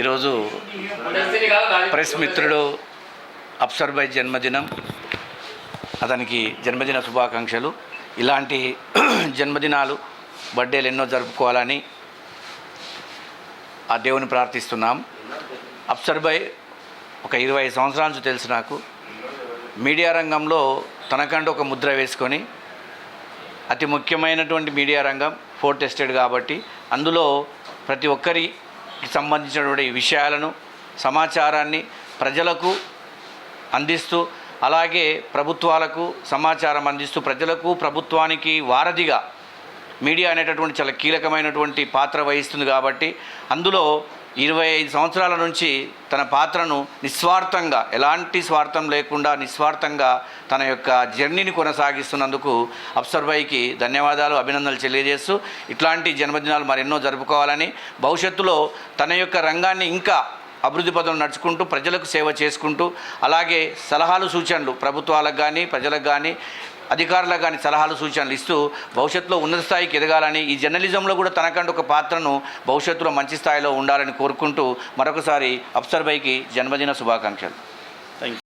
ఈరోజు ప్రెస్ మిత్రుడు అప్సర్ బై జన్మదినం. అతనికి జన్మదిన శుభాకాంక్షలు. ఇలాంటి జన్మదినాలు బర్త్డేలు ఎన్నో జరుపుకోవాలని ఆ దేవుని ప్రార్థిస్తున్నాం. అప్సర్ బై ఒక ఇరవై సంవత్సరాల నుంచి తెలుసు నాకు. మీడియా రంగంలో తనకంటూ ఒక ముద్ర వేసుకొని అతి ముఖ్యమైనటువంటి మీడియా రంగం ఫోర్ టెస్టెడ్ కాబట్టి అందులో ప్రతి ఒక్కరి సంబంధించినటువంటి విషయాలను సమాచారాన్ని ప్రజలకు అందిస్తూ అలాగే ప్రభుత్వాలకు సమాచారం అందిస్తూ ప్రజలకు ప్రభుత్వానికి వారధిగా మీడియా అనేటటువంటి చాలా కీలకమైనటువంటి పాత్ర వహిస్తుంది కాబట్టి అందులో ఇరవై ఐదు సంవత్సరాల నుంచి తన పాత్రను నిస్వార్థంగా ఎలాంటి స్వార్థం లేకుండా నిస్వార్థంగా తన యొక్క జర్నీని కొనసాగిస్తున్నందుకు అప్సర్బాయికి ధన్యవాదాలు అభినందనలు తెలియజేస్తూ ఇట్లాంటి జన్మదినాలు మరెన్నో జరుపుకోవాలని భవిష్యత్తులో తన యొక్క రంగాన్ని ఇంకా అభివృద్ధి పదం నడుచుకుంటూ ప్రజలకు సేవ చేసుకుంటూ అలాగే సలహాలు సూచనలు ప్రభుత్వాలకు కానీ ప్రజలకు కానీ అధికారులకు కానీ సలహాలు సూచనలు ఇస్తూ భవిష్యత్తులో ఉన్నత స్థాయికి ఎదగాలని ఈ జర్నలిజంలో కూడా తనకంటూ ఒక పాత్రను భవిష్యత్తులో మంచి స్థాయిలో ఉండాలని కోరుకుంటూ మరొకసారి అప్సర్ బైకి జన్మదిన శుభాకాంక్షలు. Thank you